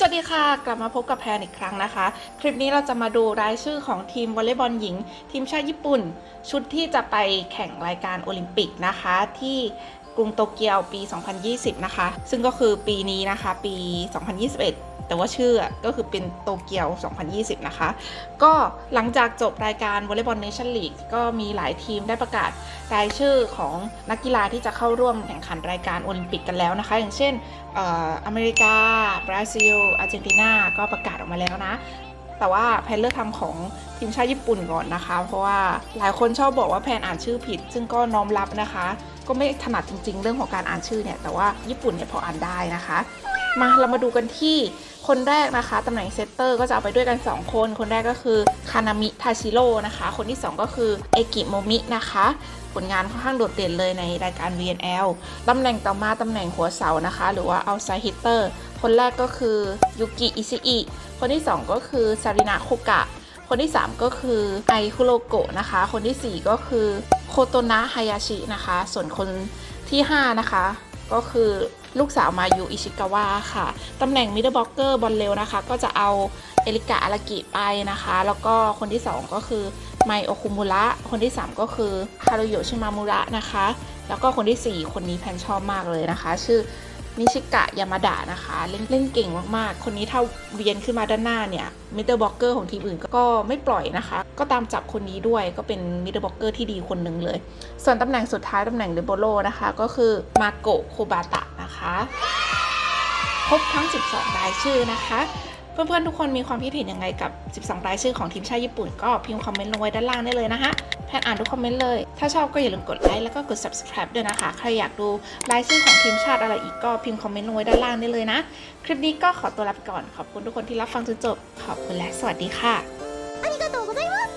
สวัสดีค่ะ กลับมาพบกับแพนอีกครั้งนะคะ คลิปนี้เราจะมาดูรายชื่อของทีมวอลเลย์บอลหญิง ทีมชาติญี่ปุ่น ชุดที่จะไปแข่งรายการโอลิมปิกนะคะ ที่กรุงโตเกียวปี 2020 นะคะ ซึ่งก็คือปีนี้นะคะ ปี 2021 แต่ว่าชื่อก็คือเป็นโตเกียว 2020 นะคะ ก็หลังจากจบรายการวอลเลย์บอลเนชั่นลีกก็มีหลายทีมได้ประกาศรายชื่อของนักกีฬาที่จะเข้าร่วมแข่งขันรายการโอลิมปิกกันแล้วนะคะ อย่างเช่นเอออเมริกา บราซิล อาร์เจนตินา ก็ประกาศออกมาแล้วนะแต่ว่าแพนเลือกทำของทีมชาติญี่ปุ่นก่อนนะคะ เพราะว่าหลายคนชอบบอกว่าแพนอ่านชื่อผิด ซึ่งก็น้อมรับนะคะ ก็ไม่ถนัดจริง ๆ เรื่องของการอ่านชื่อเนี่ย แต่ว่าญี่ปุ่นเนี่ยพออ่านได้นะคะ มาเรามาดูกันที่คนแรกนะคะตำแหน่งเซตเตอร์ก็จะเอาไปด้วยกัน 2 คน คนแรกก็คือคานามิทาชิโร่นะคะ คนที่ 2 ก็คือเอกิโมมินะคะ ผลงานค่อนข้างโดดเด่นเลยในรายการ VNL ตำแหน่งต่อมาตำแหน่งหัวเสานะคะ หรือว่า outside hitter คนแรกก็คือยุกิอิชิอิคนที่ 2 ก็คือซารินาโคกะ คนที่ 3 ก็คือไอคุโรโกะนะคะ คนทีสี่ 4 ก็คือโคโตนะฮายาชินะคะ ส่วนคนที่ 5 นะคะ ก็คือ ลูกสาวมายูอิชิกาวะค่ะ ตำแหน่งมิดเดิลบล็อกเกอร์บอลเร็วนะคะ ก็จะเอาเอริกะอารากิไปนะคะ แล้วก็คนที่ 2 ก็คือไมโอคุมุระ คนที่ 3 ก็คือฮารุโยชิมามุระนะคะ แล้วก็คนทีสี่4 คนนี้แพนชอบมากเลยนะคะ ชื่อ นิชิกะยามาดะนะคะ เล่นเล่นเก่งมากๆ คนนี้ถ้าเวียนขึ้นมาด้านหน้าเนี่ยมิดเดิลบล็อกเกอร์ของทีมอื่นก็ไม่ปล่อยนะคะ ก็ตามจับคนนี้ด้วยก็เป็นมิดเดิลบล็อกเกอร์ที่ดีคนหนึ่งเลย ส่วนตำแหน่งสุดท้ายตำแหน่งเดโบโลนะคะ ก็คือมาโกะโคบาตะนะคะ ครบทั้ง 12 รายชื่อนะคะ เพื่อนๆทุกคนมีความคิดเห็นยังไงกับ 12 รายชื่อของทีมชาติญี่ปุ่นก็พิมพ์คอมเมนต์ลงไว้ด้านล่างได้เลยนะคะแพนอ่านทุกคอมเมนต์เลย ถ้าชอบก็อย่าลืมกดไลค์แล้วก็กด subscribe ด้วยนะคะ ใครอยากดูรายชื่อของทีมชาติอะไรอีกก็พิมพ์คอมเมนต์ลงไว้ด้านล่างได้เลยนะ คลิปนี้ก็ขอตัวลาไปก่อน ขอบคุณทุกคนที่รับฟังจนจบ ขอบคุณและสวัสดีค่ะ